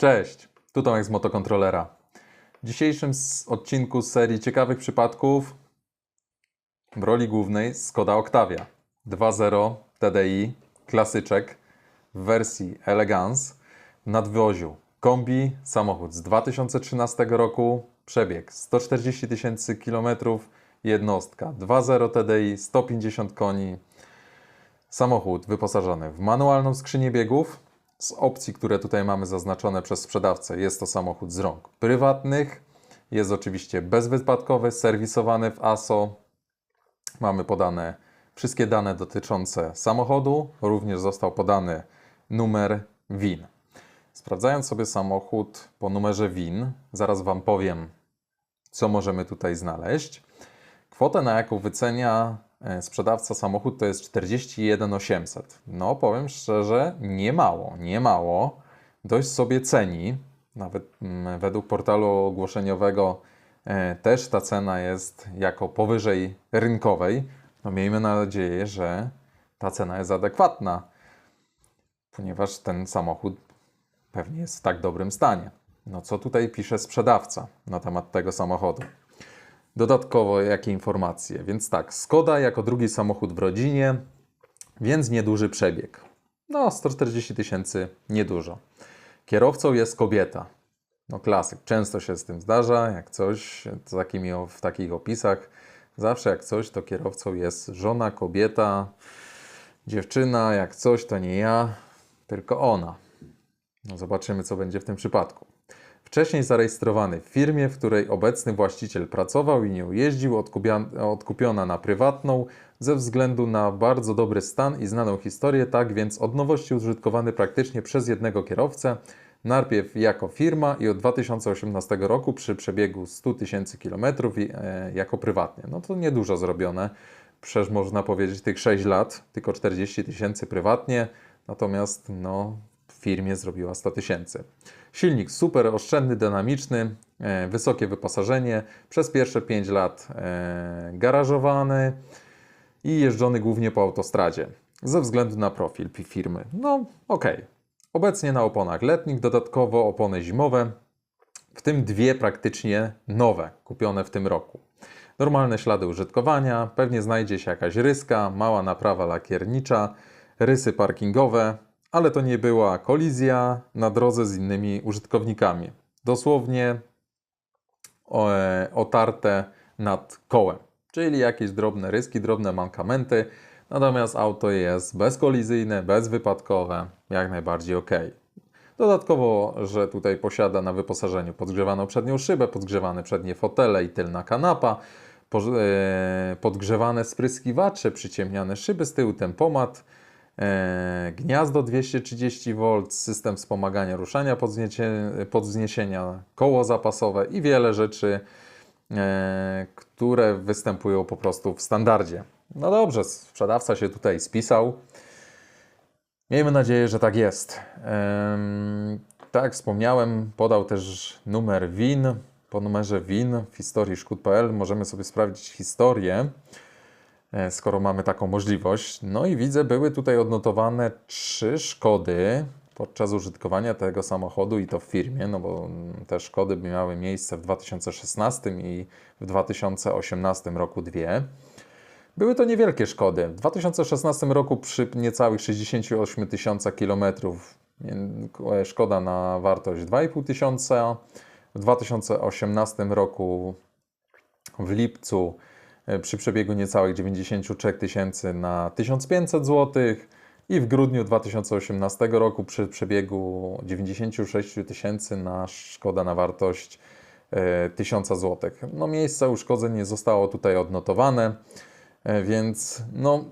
Cześć, tu Tomek z Motokontrolera. W dzisiejszym odcinku serii ciekawych przypadków w roli głównej Skoda Octavia 2.0 TDI klasyczek w wersji Elegance w nadwoziu kombi, samochód z 2013 roku, przebieg 140 tysięcy kilometrów, jednostka 2.0 TDI, 150 koni, Samochód wyposażony w manualną skrzynię biegów. Z opcji, które tutaj mamy zaznaczone przez sprzedawcę, jest to samochód z rąk prywatnych. Jest oczywiście bezwypadkowy, serwisowany w ASO. Mamy podane wszystkie dane dotyczące samochodu. Również został podany numer WIN. Sprawdzając sobie samochód po numerze WIN, zaraz Wam powiem, co możemy tutaj znaleźć. Kwotę, na jaką wycenia sprzedawca samochód, to jest 41 800. No, powiem szczerze, nie mało, nie mało. Dość sobie ceni. Nawet mm, według portalu ogłoszeniowego e, też ta cena jest jako powyżej rynkowej. No, miejmy nadzieję, że ta cena jest adekwatna, ponieważ ten samochód pewnie jest w tak dobrym stanie. No, co tutaj pisze sprzedawca na temat tego samochodu? Dodatkowo jakie informacje? Więc tak, Skoda jako drugi samochód w rodzinie, więc nieduży przebieg. No, 140 tysięcy, niedużo. Kierowcą jest kobieta. No klasyk, często się z tym zdarza, jak coś, to takimi, w takich opisach, zawsze jak coś, to kierowcą jest żona, kobieta, dziewczyna, jak coś, to nie ja, tylko ona. No zobaczymy, co będzie w tym przypadku. Wcześniej zarejestrowany w firmie, w której obecny właściciel pracował i nią jeździł, odkupia- odkupiona na prywatną ze względu na bardzo dobry stan i znaną historię, tak więc od nowości użytkowany praktycznie przez jednego kierowcę, najpierw jako firma i od 2018 roku przy przebiegu 100 tysięcy kilometrów e, jako prywatnie. No to niedużo zrobione, przecież można powiedzieć tych 6 lat, tylko 40 tysięcy prywatnie, natomiast no, w firmie zrobiła 100 tysięcy. Silnik super oszczędny, dynamiczny, e, wysokie wyposażenie, przez pierwsze 5 lat e, garażowany i jeżdżony głównie po autostradzie, ze względu na profil firmy. No, okej. Obecnie na oponach letnich, dodatkowo opony zimowe, w tym dwie praktycznie nowe, kupione w tym roku. Normalne ślady użytkowania, pewnie znajdzie się jakaś ryska, mała naprawa lakiernicza, rysy parkingowe, ale to nie była kolizja na drodze z innymi użytkownikami. Dosłownie e, otarte nad kołem, czyli jakieś drobne ryski, drobne mankamenty, natomiast auto jest bezkolizyjne, bezwypadkowe, jak najbardziej ok. Dodatkowo, że tutaj posiada na wyposażeniu podgrzewaną przednią szybę, podgrzewane przednie fotele i tylna kanapa, e, podgrzewane spryskiwacze, przyciemniane szyby z tyłu, tempomat, e, gniazdo 230V, system wspomagania ruszania podwzniesienia, koło zapasowe i wiele rzeczy, e, które występują po prostu w standardzie. No dobrze, sprzedawca się tutaj spisał. Miejmy nadzieję, że tak jest. Tak wspomniałem, podał też numer WIN. Po numerze WIN w historii szkód.pl możemy sobie sprawdzić historię, skoro mamy taką możliwość. No i widzę, były tutaj odnotowane trzy szkody podczas użytkowania tego samochodu i to w firmie, no bo te szkody miały miejsce w 2016 i w 2018 roku dwie. Były to niewielkie szkody. W 2016 roku przy niecałych 68 tysiącach kilometrów e, szkoda na wartość 2,5 tysiąca. W 2018 roku w lipcu e, przy przebiegu niecałych 93 tysięcy na 1500 zł i w grudniu 2018 roku przy przebiegu 96 tysięcy na szkoda na wartość e, 1000 zł. No miejsce uszkodzeń nie zostało tutaj odnotowane. E, Więc no,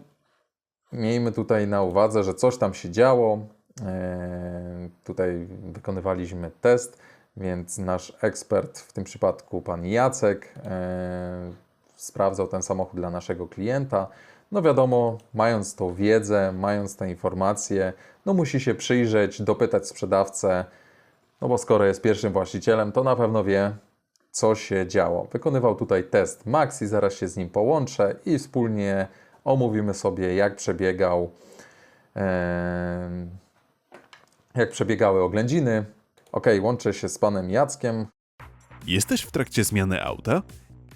miejmy tutaj na uwadze, że coś tam się działo. E, Tutaj wykonywaliśmy test, więc nasz ekspert, w tym przypadku pan Jacek, e, sprawdzał ten samochód dla naszego klienta. No wiadomo, mając tą wiedzę, mając te informacje, no musi się przyjrzeć, dopytać sprzedawcę, no bo skoro jest pierwszym właścicielem, to na pewno wie, co się działo. Wykonywał tutaj test Maxi, zaraz się z nim połączę i wspólnie omówimy sobie, jak przebiegał, em, jak przebiegały oględziny Ok, łączę się z panem Jackiem. Jesteś w trakcie zmiany auta?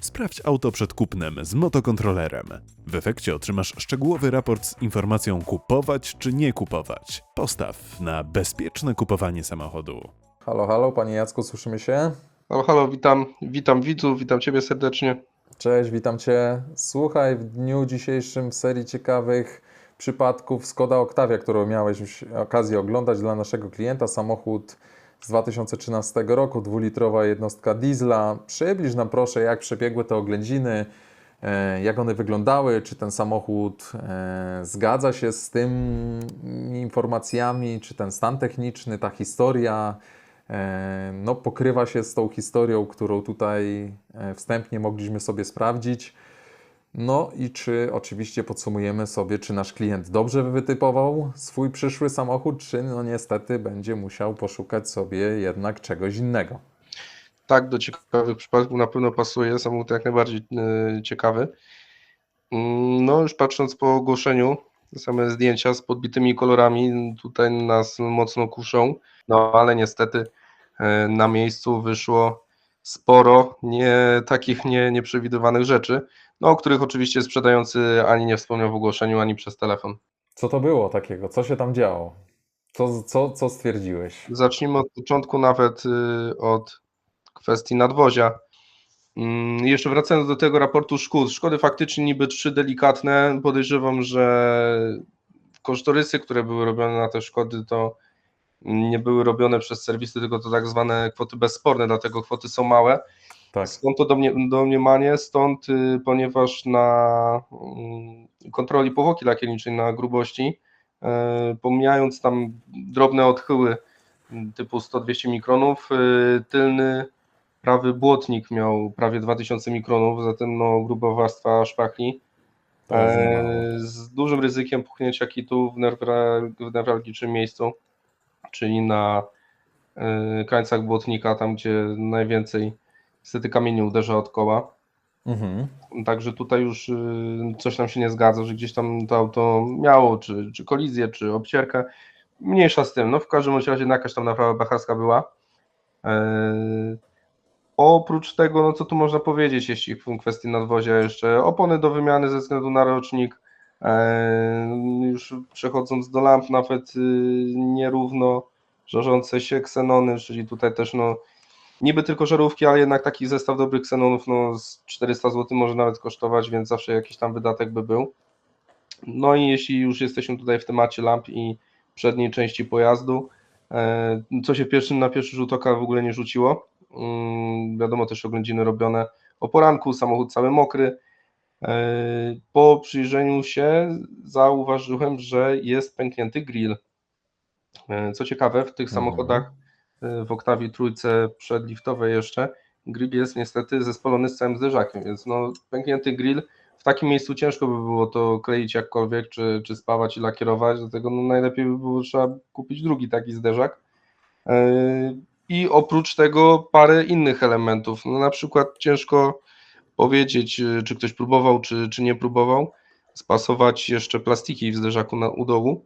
Sprawdź auto przed kupnem z motokontrolerem. W efekcie otrzymasz szczegółowy raport z informacją kupować czy nie kupować. Postaw na bezpieczne kupowanie samochodu. Halo, halo, panie Jacku, słyszymy się? Halo, halo, witam, witam widzów, witam Ciebie serdecznie. Cześć, witam cię. Słuchaj, w dniu dzisiejszym w serii ciekawych przypadków Skoda Octavia, którą miałeś już okazję oglądać dla naszego klienta, samochód z 2013 roku, dwulitrowa jednostka diesla. Przybliż nam proszę, jak przebiegły te oględziny, e, jak one wyglądały, czy ten samochód e, zgadza się z tymi informacjami, czy ten stan techniczny, ta historia e, no, pokrywa się z tą historią, którą tutaj wstępnie mogliśmy sobie sprawdzić. No i czy oczywiście podsumujemy sobie, czy nasz klient dobrze wytypował swój przyszły samochód, czy no niestety będzie musiał poszukać sobie jednak czegoś innego. Tak, do ciekawych przypadków na pewno pasuje, samochód jak najbardziej e, ciekawy. Mm, No, już patrząc po ogłoszeniu, same zdjęcia z podbitymi kolorami tutaj nas mocno kuszą, no ale niestety e, na miejscu wyszło sporo nie, takich nie, nieprzewidywanych rzeczy, no, o których oczywiście sprzedający ani nie wspomniał w ogłoszeniu, ani przez telefon. Co to było takiego? Co się tam działo? Co, co, co stwierdziłeś? Zacznijmy od początku, nawet y, od kwestii nadwozia. Mm, Jeszcze wracając do tego raportu szkód. Szkody faktycznie niby trzy delikatne. Podejrzewam, że kosztorysy, które były robione na te szkody, to nie były robione przez serwisy, tylko to tak zwane kwoty bezsporne, dlatego kwoty są małe. Tak, Stąd to domnie- domniemanie, stąd, y, ponieważ na mm, kontroli powłoki lakierniczej na grubości, y, pomijając tam drobne odchyły y, typu 100-200 mikronów, y, tylny prawy błotnik miał prawie 2000 mikronów, zatem no, gruba warstwa szpachli. E, z dużym ryzykiem puchnięcia kitu w, newra- w newralgicznym miejscu, czyli na e, krańcach błotnika, tam gdzie najwięcej niestety kamieni uderza od koła. Mhm. Także tutaj już y, coś nam się nie zgadza, że gdzieś tam to auto miało, czy, czy kolizję, czy obcierkę. Mniejsza z tym, no w każdym razie jakaś tam naprawa bacharska była. Eee, Oprócz tego, no co tu można powiedzieć, jeśli w kwestii nadwozia jeszcze, opony do wymiany ze względu na rocznik, Eee, już przechodząc do lamp, nawet y, nierówno żarzące się ksenony, czyli tutaj też no niby tylko żarówki, ale jednak taki zestaw dobrych ksenonów no z 400 zł może nawet kosztować, więc zawsze jakiś tam wydatek by był. No i jeśli już jesteśmy tutaj w temacie lamp i przedniej części pojazdu, e, co się pierwszym na pierwszy rzut oka w ogóle nie rzuciło. Mm, Wiadomo też oględziny robione o poranku, samochód cały mokry. E, Po przyjrzeniu się zauważyłem, że jest pęknięty grill. E, Co ciekawe, w tych Mhm. samochodach w Octavii trójce przedliftowej jeszcze grill jest niestety zespolony z całym zderzakiem, więc no pęknięty grill w takim miejscu ciężko by było to kleić jakkolwiek, czy, czy spawać i lakierować, dlatego no najlepiej by było trzeba kupić drugi taki zderzak. E, I oprócz tego parę innych elementów, no na przykład ciężko powiedzieć, e, czy ktoś próbował, czy, czy nie próbował spasować jeszcze plastiki w zderzaku na, u dołu.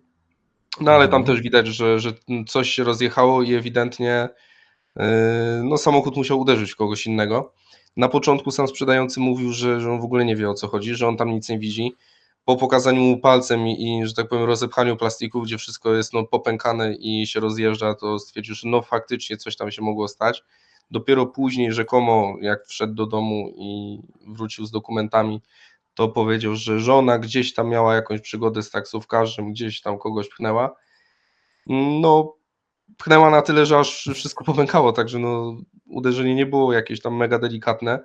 No ale tam Mhm. też widać, że, że coś się rozjechało i ewidentnie yy, no, samochód musiał uderzyć w kogoś innego. Na początku sam sprzedający mówił, że, że on w ogóle nie wie o co chodzi, że on tam nic nie widzi. Po pokazaniu mu palcem i, i że tak powiem, rozepchaniu plastików, gdzie wszystko jest no, popękane i się rozjeżdża, to stwierdził, że no faktycznie coś tam się mogło stać. Dopiero później, rzekomo, jak wszedł do domu i wrócił z dokumentami, to powiedział, że żona gdzieś tam miała jakąś przygodę z taksówkarzem, gdzieś tam kogoś pchnęła. No, pchnęła na tyle, że aż wszystko popękało, także no, uderzenie nie było jakieś tam mega delikatne.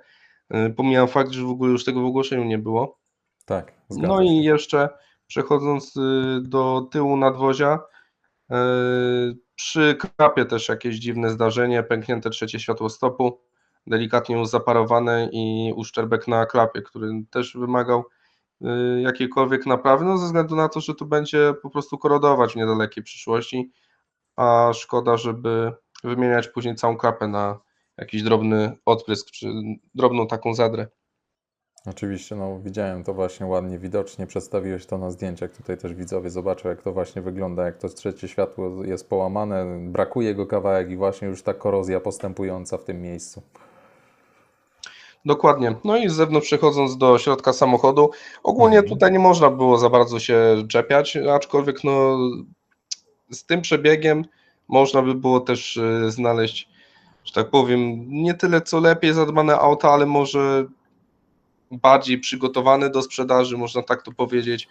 Y, Pomijam fakt, że w ogóle już tego w ogłoszeniu nie było. Tak, No się. i jeszcze przechodząc y, do tyłu nadwozia, y, przy klapie też jakieś dziwne zdarzenie, pęknięte trzecie światło stopu, delikatnie zaparowane i uszczerbek na klapie, który też wymagał y, jakiejkolwiek naprawy, no ze względu na to, że to będzie po prostu korodować w niedalekiej przyszłości, a szkoda, żeby wymieniać później całą klapę na jakiś drobny odprysk, czy drobną taką zadrę. Oczywiście, no widziałem to właśnie ładnie, widocznie przedstawiłeś to na zdjęciach. Tutaj też widzowie zobaczą, jak to właśnie wygląda, jak to trzecie światło jest połamane, brakuje go kawałek i właśnie już ta korozja postępująca w tym miejscu. Dokładnie. No i z zewnątrz przechodząc do środka samochodu, ogólnie Mhm. tutaj nie można było za bardzo się czepiać, aczkolwiek no z tym przebiegiem można by było też e, znaleźć, że tak powiem, nie tyle co lepiej zadbane auta, ale może bardziej przygotowane do sprzedaży, można tak to powiedzieć.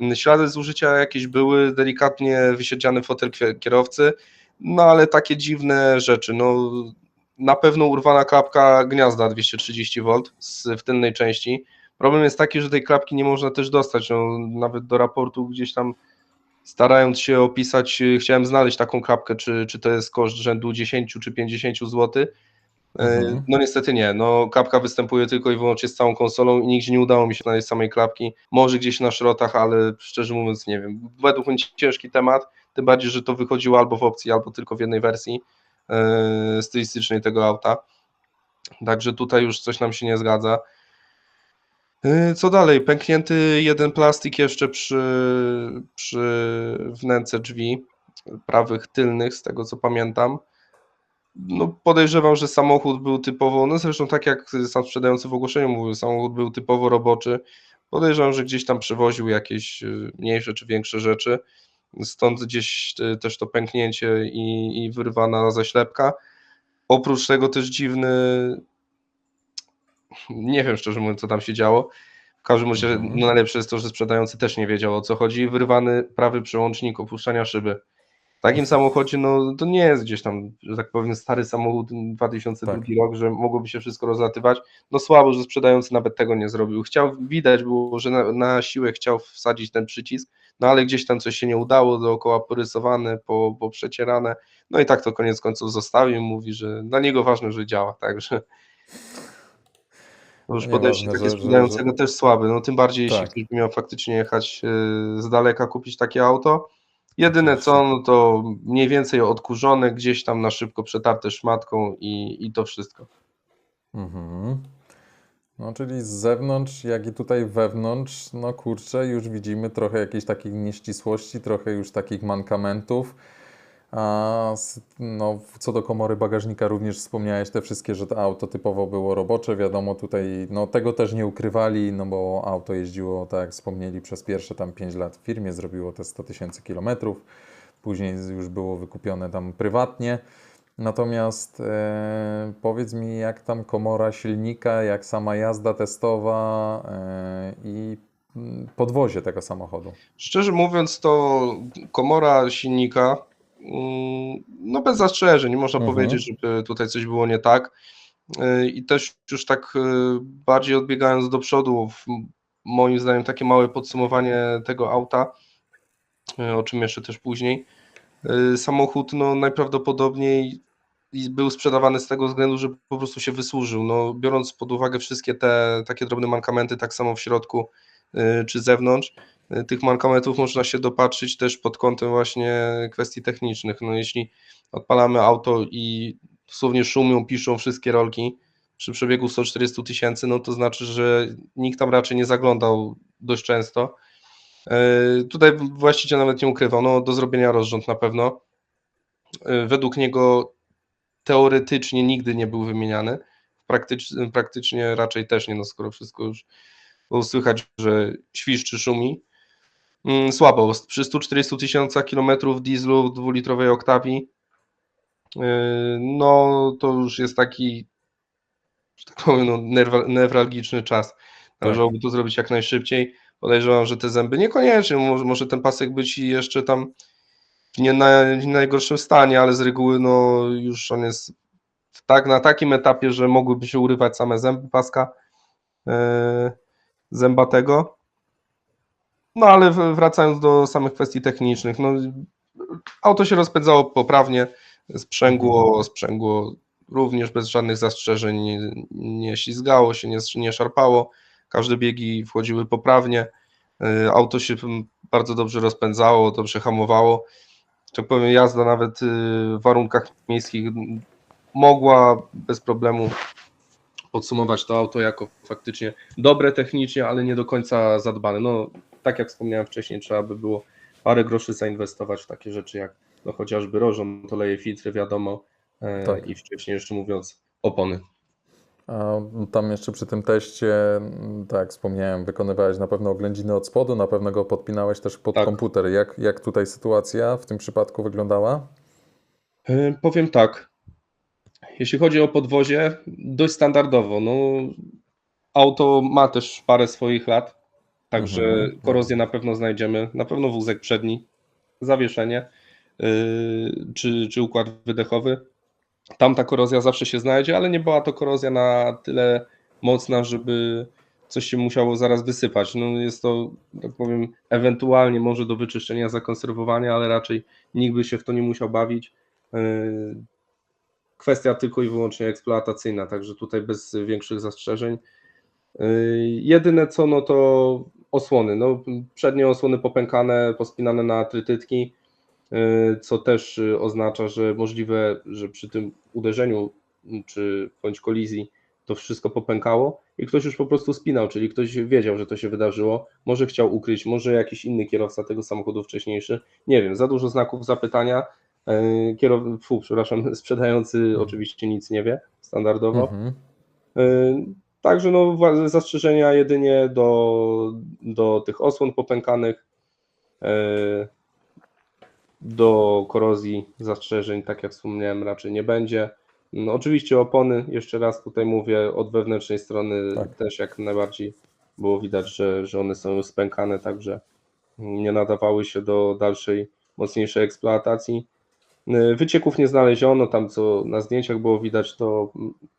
Mm, Ślady zużycia jakieś były, delikatnie wysiedziany fotel kierowcy, no ale takie dziwne rzeczy, no na pewno urwana klapka gniazda 230V z, w tylnej części. Problem jest taki, że tej klapki nie można też dostać, no, nawet do raportu gdzieś tam starając się opisać, y, chciałem znaleźć taką klapkę, czy, czy to jest koszt rzędu 10 czy 50 zł. Mhm. No niestety nie, no klapka występuje tylko i wyłącznie z całą konsolą i nigdzie nie udało mi się znaleźć samej klapki, może gdzieś na szrotach, ale szczerze mówiąc nie wiem, według mnie ciężki temat, tym bardziej, że to wychodziło albo w opcji, albo tylko w jednej wersji stylistycznej tego auta, także tutaj już coś nam się nie zgadza. Yy, Co dalej? Pęknięty jeden plastik jeszcze przy, przy wnęce drzwi prawych tylnych, z tego co pamiętam. No podejrzewam, że samochód był typowo, no zresztą tak jak sam sprzedający w ogłoszeniu mówił, samochód był typowo roboczy. Podejrzewam, że gdzieś tam przewoził jakieś y, mniejsze czy większe rzeczy. Stąd gdzieś y, też to pęknięcie i, i wyrwana zaślepka. Oprócz tego też dziwny, nie wiem szczerze mówiąc, co tam się działo. W każdym razie Mhm. no najlepsze jest to, że sprzedający też nie wiedział o co chodzi. Wyrwany prawy przełącznik opuszczania szyby. W takim samochodzie, no to nie jest gdzieś tam, że tak powiem, stary samochód 2002 Tak. rok, że mogłoby się wszystko rozlatywać. No słabo, że sprzedający nawet tego nie zrobił. Chciał, widać było, że na, na siłę chciał wsadzić ten przycisk, no ale gdzieś tam coś się nie udało, dookoła porysowane, po, poprzecierane. No i tak to koniec końców zostawił. Mówi, że dla niego ważne, że działa, także. Już No podejście nieważne, takie sprzedającego też słabe. No tym bardziej, jeśli Tak. ktoś by miał faktycznie jechać yy, z daleka, kupić takie auto. Jedyne co, no to mniej więcej odkurzone, gdzieś tam na szybko przetarte szmatką i, i to wszystko. Mhm. No, czyli z zewnątrz, jak i tutaj wewnątrz, no kurczę, już widzimy trochę jakiejś takich nieścisłości, trochę już takich mankamentów. A no, co do komory bagażnika również wspomniałeś te wszystkie, że to auto typowo było robocze. Wiadomo, tutaj no, tego też nie ukrywali, no bo auto jeździło, tak jak wspomnieli, przez pierwsze tam 5 lat w firmie, zrobiło te 100 tysięcy kilometrów. Później już było wykupione tam prywatnie. Natomiast e, powiedz mi, jak tam komora silnika, jak sama jazda testowa e, i mm, podwozie tego samochodu. Szczerze mówiąc, to komora silnika, mm, no bez zastrzeżeń, nie można Mhm. powiedzieć, żeby tutaj coś było nie tak. Yy, I też już tak yy, bardziej odbiegając do przodu, w- moim zdaniem takie małe podsumowanie tego auta, yy, o czym jeszcze też później. Samochód no, najprawdopodobniej i był sprzedawany z tego względu, że po prostu się wysłużył. No, biorąc pod uwagę wszystkie te takie drobne mankamenty, tak samo w środku yy, czy zewnątrz, yy, tych mankamentów można się dopatrzyć też pod kątem właśnie kwestii technicznych. No, jeśli odpalamy auto i dosłownie szumią, piszą wszystkie rolki przy przebiegu 140 tysięcy, no to znaczy, że nikt tam raczej nie zaglądał dość często. Yy, Tutaj właściciel nawet nie ukrywał, no do zrobienia rozrząd na pewno. Według niego teoretycznie nigdy nie był wymieniany, praktycz, praktycznie raczej też nie, no skoro wszystko już było słychać, że świszczy, szumi. Mm, Słabo, przy 140 tysiącach kilometrów dieslu w dwulitrowej oktawii, yy, no to już jest taki, że tak powiem, no, newralgiczny czas. Należałoby to zrobić jak najszybciej. Podejrzewam, że te zęby niekoniecznie, może, może ten pasek być i jeszcze tam nie na, w najgorszym stanie, ale z reguły no już on jest tak, na takim etapie, że mogłyby się urywać same zęby paska yy, zębatego. No ale wracając do samych kwestii technicznych, no auto się rozpędzało poprawnie, sprzęgło, sprzęgło również bez żadnych zastrzeżeń, nie, nie ślizgało się, nie, nie szarpało, każde biegi wchodziły poprawnie, yy, auto się bardzo dobrze rozpędzało, dobrze hamowało, tak powiem jazda nawet yy, w warunkach miejskich mogła bez problemu podsumować to auto jako faktycznie dobre technicznie, ale nie do końca zadbane. No, tak jak wspomniałem wcześniej, trzeba by było parę groszy zainwestować w takie rzeczy jak no, chociażby rożon, to leje filtry, wiadomo, e, Tak. i wcześniej jeszcze mówiąc opony. A tam jeszcze przy tym teście, m, tak jak wspomniałem, wykonywałeś na pewno oględziny od spodu, na pewno go podpinałeś też pod Tak. komputer. Jak, jak tutaj sytuacja w tym przypadku wyglądała? E, Powiem tak. Jeśli chodzi o podwozie, dość standardowo. No, auto ma też parę swoich lat, także Mhm. korozję na pewno znajdziemy. Na pewno wózek przedni, zawieszenie yy, czy, czy układ wydechowy. Tam ta korozja zawsze się znajdzie, ale nie była to korozja na tyle mocna, żeby coś się musiało zaraz wysypać. No jest to, tak powiem, ewentualnie może do wyczyszczenia, zakonserwowania, ale raczej nikt by się w to nie musiał bawić. Yy, Kwestia tylko i wyłącznie eksploatacyjna, także tutaj bez większych zastrzeżeń. Yy, Jedyne co, no to osłony. No, przednie osłony popękane, pospinane na trytytki, co też yy, oznacza, że możliwe, że przy tym uderzeniu czy bądź kolizji to wszystko popękało i ktoś już po prostu spinał, czyli ktoś wiedział, że to się wydarzyło, może chciał ukryć, może jakiś inny kierowca tego samochodu wcześniejszy, nie wiem, za dużo znaków zapytania, Yy, Kierow... Fu, przepraszam, sprzedający oczywiście nic nie wie, standardowo. Mhm. Także no, zastrzeżenia jedynie do, do tych osłon popękanych, do korozji zastrzeżeń, tak jak wspomniałem, raczej nie będzie. No, oczywiście opony, jeszcze raz tutaj mówię, od wewnętrznej strony Tak. też jak najbardziej było widać, że, że one są już spękane, także nie nadawały się do dalszej, mocniejszej eksploatacji. Yy, Wycieków nie znaleziono, tam co na zdjęciach było widać, to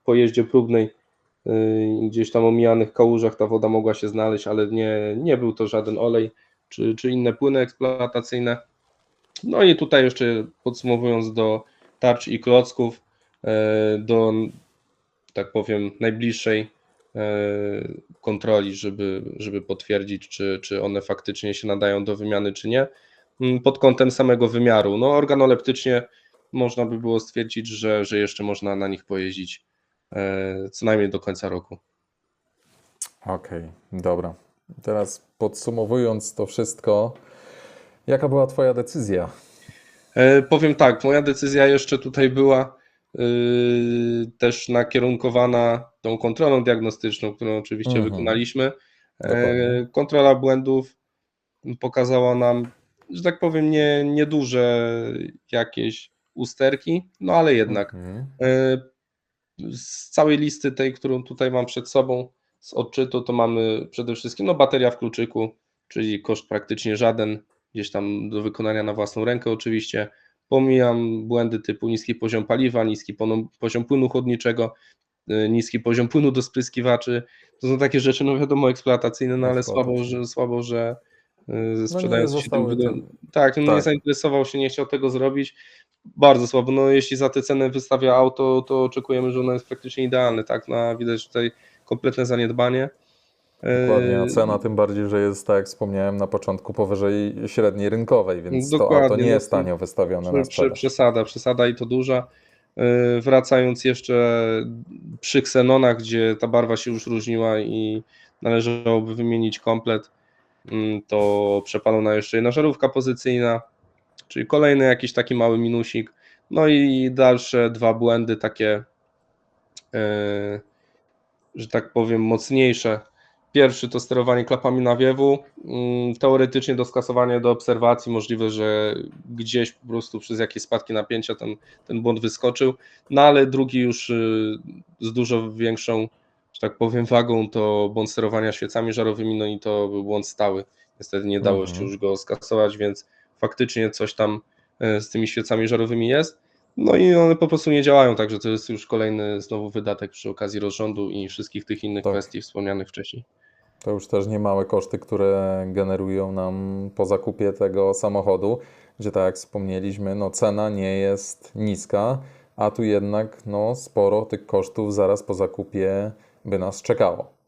po jeździe próbnej yy, gdzieś tam o mijanych kałużach ta woda mogła się znaleźć, ale nie, nie był to żaden olej czy, czy inne płyny eksploatacyjne. No i tutaj jeszcze podsumowując do tarcz i klocków, yy, do tak powiem najbliższej yy, kontroli, żeby, żeby potwierdzić, czy, czy one faktycznie się nadają do wymiany, czy nie. Mm, Pod kątem samego wymiaru, no organoleptycznie można by było stwierdzić, że, że jeszcze można na nich pojeździć e, co najmniej do końca roku. Okej, dobra. Teraz podsumowując to wszystko, jaka była Twoja decyzja? E, Powiem tak, moja decyzja jeszcze tutaj była y, też nakierunkowana tą kontrolą diagnostyczną, którą oczywiście Mhm. wykonaliśmy. E, Dokładnie. Kontrola błędów pokazała nam, że tak powiem, nie, nieduże jakieś usterki, no ale jednak. Mhm. E, Z całej listy tej, którą tutaj mam przed sobą, z odczytu, to mamy przede wszystkim no, bateria w kluczyku, czyli koszt praktycznie żaden, gdzieś tam do wykonania na własną rękę oczywiście. Pomijam błędy typu niski poziom paliwa, niski poziom płynu chłodniczego, y, niski poziom płynu do spryskiwaczy. To są takie rzeczy, no wiadomo, eksploatacyjne, no ale słabo, Eksploatacyjne. że, słabo, że y, sprzedający się tym, wyda- tym- tak, no nie tak. zainteresował się, nie chciał tego zrobić. Bardzo słabo. No, jeśli za te ceny wystawia auto, to oczekujemy, że ono jest praktycznie idealne. Tak, no, widać tutaj kompletne zaniedbanie. Dokładnie, a Yy, cena tym bardziej, że jest, tak jak wspomniałem na początku, powyżej średniej rynkowej, więc to auto nie jest to- tanio wystawione na prze- sprzedaż. Przesada, przesada i to duża. Yy, Wracając jeszcze przy ksenonach, gdzie ta barwa się już różniła i należałoby wymienić komplet, mm, to przepalona jeszcze jedna żarówka pozycyjna, czyli kolejny jakiś taki mały minusik. No i dalsze dwa błędy takie, yy, że tak powiem, mocniejsze. Pierwszy to sterowanie klapami nawiewu. Mm, Teoretycznie do skasowania do obserwacji możliwe, że gdzieś po prostu przez jakieś spadki napięcia ten, ten błąd wyskoczył. No ale drugi już y, z dużo większą, że tak powiem, wagą to błąd sterowania świecami żarowymi, no i to był błąd stały. Niestety nie dało się Mhm. już go skasować, więc faktycznie coś tam y, z tymi świecami żarowymi jest. No i one po prostu nie działają, także to jest już kolejny znowu wydatek przy okazji rozrządu i wszystkich tych innych Tak. kwestii wspomnianych wcześniej. To już też niemałe koszty, które generują nam po zakupie tego samochodu, gdzie tak jak wspomnieliśmy, no cena nie jest niska, a tu jednak no sporo tych kosztów zaraz po zakupie by nas czekało.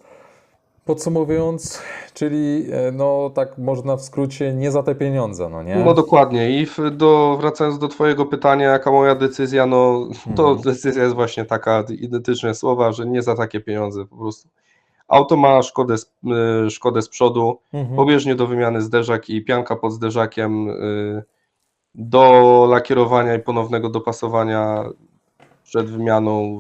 Podsumowując, czyli e, no tak można w skrócie nie za te pieniądze, no nie? No dokładnie. I do, wracając do Twojego pytania, jaka moja decyzja, no to Mhm. decyzja jest właśnie taka, identyczne słowa, że nie za takie pieniądze po prostu. Auto ma szkodę z, y, szkodę z przodu, Mhm. pobieżnie do wymiany zderzak i pianka pod zderzakiem y, do lakierowania i ponownego dopasowania przed wymianą.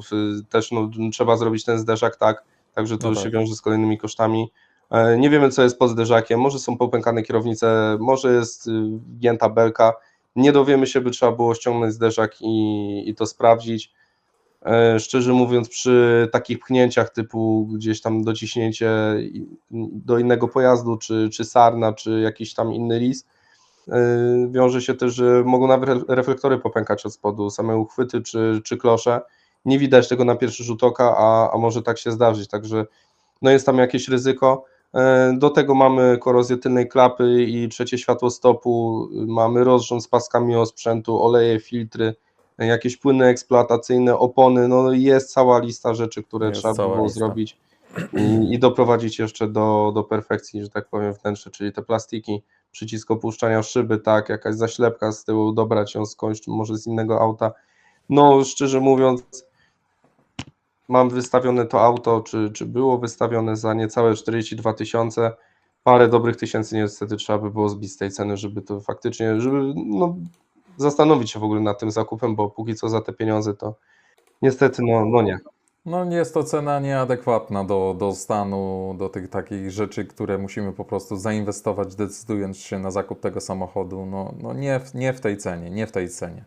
Też no, trzeba zrobić ten zderzak tak, także to No tak. się wiąże z kolejnymi kosztami. E, Nie wiemy, co jest pod zderzakiem. Może są popękane kierownice, może jest y, wgięta belka. Nie dowiemy się, by trzeba było ściągnąć zderzak i, i to sprawdzić. E, Szczerze mówiąc, przy takich pchnięciach typu gdzieś tam dociśnięcie do innego pojazdu, czy, czy sarna, czy jakiś tam inny lis, e, wiąże się też, że mogą nawet re- reflektory popękać od spodu, same uchwyty czy, czy klosze. Nie widać tego na pierwszy rzut oka, a, a może tak się zdarzyć, także no jest tam jakieś ryzyko. E, Do tego mamy korozję tylnej klapy i trzecie światło stopu, mamy rozrząd z paskami osprzętu, oleje, filtry, jakieś płyny eksploatacyjne, opony, no jest cała lista rzeczy, które Jest trzeba było lista. zrobić i, i doprowadzić jeszcze do, do perfekcji, że tak powiem, wnętrze, czyli te plastiki, przycisk opuszczania szyby, tak, jakaś zaślepka z tyłu, dobrać ją skądś, może z innego auta. No szczerze mówiąc, mam wystawione to auto, czy, czy było wystawione za niecałe 42 tysiące. Parę dobrych tysięcy niestety trzeba by było zbić z tej ceny, żeby to faktycznie, żeby no, zastanowić się w ogóle nad tym zakupem, bo póki co za te pieniądze to niestety no, no nie. No jest to cena nieadekwatna do, do stanu, do tych takich rzeczy, które musimy po prostu zainwestować, decydując się na zakup tego samochodu. No, no nie, w, nie w tej cenie, nie w tej cenie.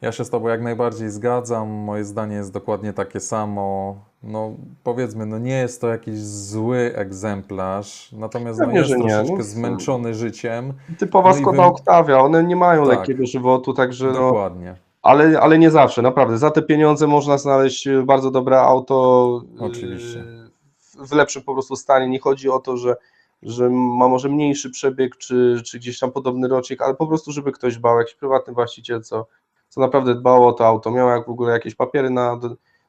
Ja się z Tobą jak najbardziej zgadzam. Moje zdanie jest dokładnie takie samo. No powiedzmy, no nie jest to jakiś zły egzemplarz, natomiast no, Pewnie, jest że nie. troszeczkę No, zmęczony życiem. Typowa No Skoda wy- Octavia, one nie mają Tak. lekkiego żywotu, także no, Dokładnie. ale, ale nie zawsze, naprawdę. Za te pieniądze można znaleźć e, bardzo dobre auto. e, Oczywiście. W lepszym po prostu stanie. Nie chodzi o to, że, że ma może mniejszy przebieg, czy, czy gdzieś tam podobny rocznik, ale po prostu, żeby ktoś dbał, jakiś prywatny właściciel, co, co naprawdę dbało o to auto. Miał jak w ogóle jakieś papiery na,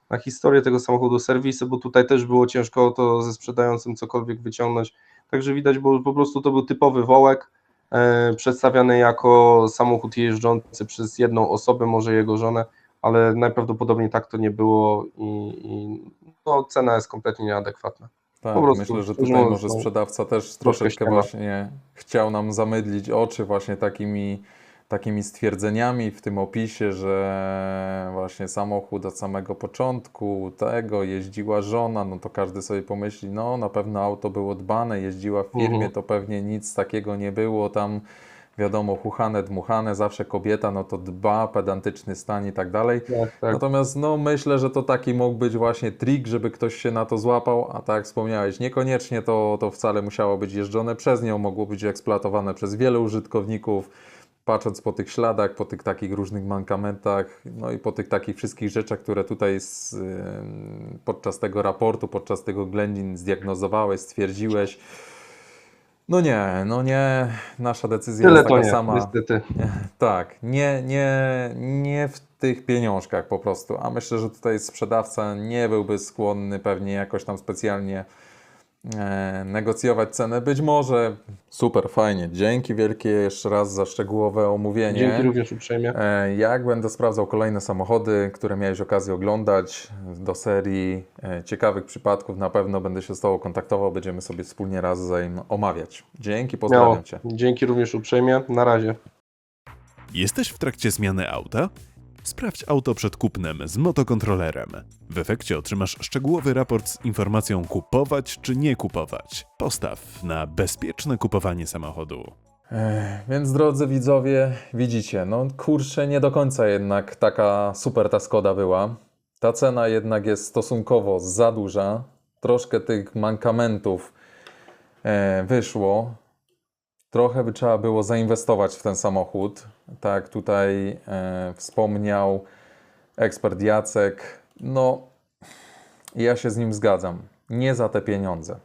na historię tego samochodu, serwisy, bo tutaj też było ciężko to ze sprzedającym cokolwiek wyciągnąć. Także widać, bo po prostu to był typowy wołek e, przedstawiany jako samochód jeżdżący przez jedną osobę, może jego żonę, ale najprawdopodobniej tak to nie było i, i no, cena jest kompletnie nieadekwatna. Tak, myślę, że tutaj może sprzedawca też troszeczkę właśnie chciał nam zamydlić oczy właśnie takimi, takimi stwierdzeniami w tym opisie, że właśnie samochód od samego początku tego jeździła żona, no to każdy sobie pomyśli, no na pewno auto było dbane, jeździła w firmie, Mhm. to pewnie nic takiego nie było tam. Wiadomo, chuchane, dmuchane, zawsze kobieta, no to dba, pedantyczny stan i tak dalej. Tak, tak. Natomiast no, myślę, że to taki mógł być właśnie trik, żeby ktoś się na to złapał, a tak jak wspomniałeś, niekoniecznie to, to wcale musiało być jeżdżone przez nią, mogło być eksploatowane przez wielu użytkowników. Patrząc po tych śladach, po tych takich różnych mankamentach, no i po tych takich wszystkich rzeczach, które tutaj z, podczas tego raportu, podczas tego ględzin zdiagnozowałeś, stwierdziłeś. No nie, no nie, nasza decyzja Tyle jest taka nie, sama. niestety. Tak, nie, nie, nie w tych pieniążkach po prostu. A myślę, że tutaj sprzedawca nie byłby skłonny pewnie jakoś tam specjalnie negocjować cenę. Być może super, fajnie. Dzięki wielkie jeszcze raz za szczegółowe omówienie. Dzięki również uprzejmie. E, Jak będę sprawdzał kolejne samochody, które miałeś okazję oglądać do serii e, ciekawych przypadków, na pewno będę się z Tobą kontaktował, będziemy sobie wspólnie razem omawiać. Dzięki, pozdrawiam Miało. Cię. Dzięki również uprzejmie. Na razie. Jesteś w trakcie zmiany auta? Sprawdź auto przed kupnem z motokontrolerem. W efekcie otrzymasz szczegółowy raport z informacją kupować czy nie kupować. Postaw na bezpieczne kupowanie samochodu. Ech, Więc drodzy widzowie, widzicie, no kurczę, nie do końca jednak taka super ta Skoda była. Ta cena jednak jest stosunkowo za duża. Troszkę tych mankamentów e, wyszło. Trochę by trzeba było zainwestować w ten samochód. Tak tutaj e, wspomniał ekspert Jacek. No, ja się z nim zgadzam. Nie za te pieniądze.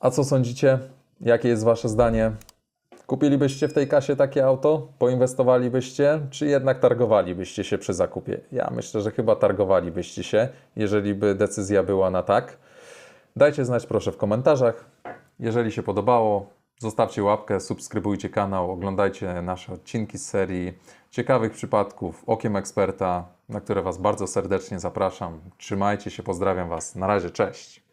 A co sądzicie? Jakie jest Wasze zdanie? Kupilibyście w tej kasie takie auto? Poinwestowalibyście? Czy jednak targowalibyście się przy zakupie? Ja myślę, że chyba targowalibyście się, jeżeli by decyzja była na tak. Dajcie znać proszę w komentarzach. Jeżeli się podobało, zostawcie łapkę, subskrybujcie kanał, oglądajcie nasze odcinki z serii ciekawych przypadków Okiem Eksperta, na które Was bardzo serdecznie zapraszam. Trzymajcie się, pozdrawiam Was. Na razie, cześć.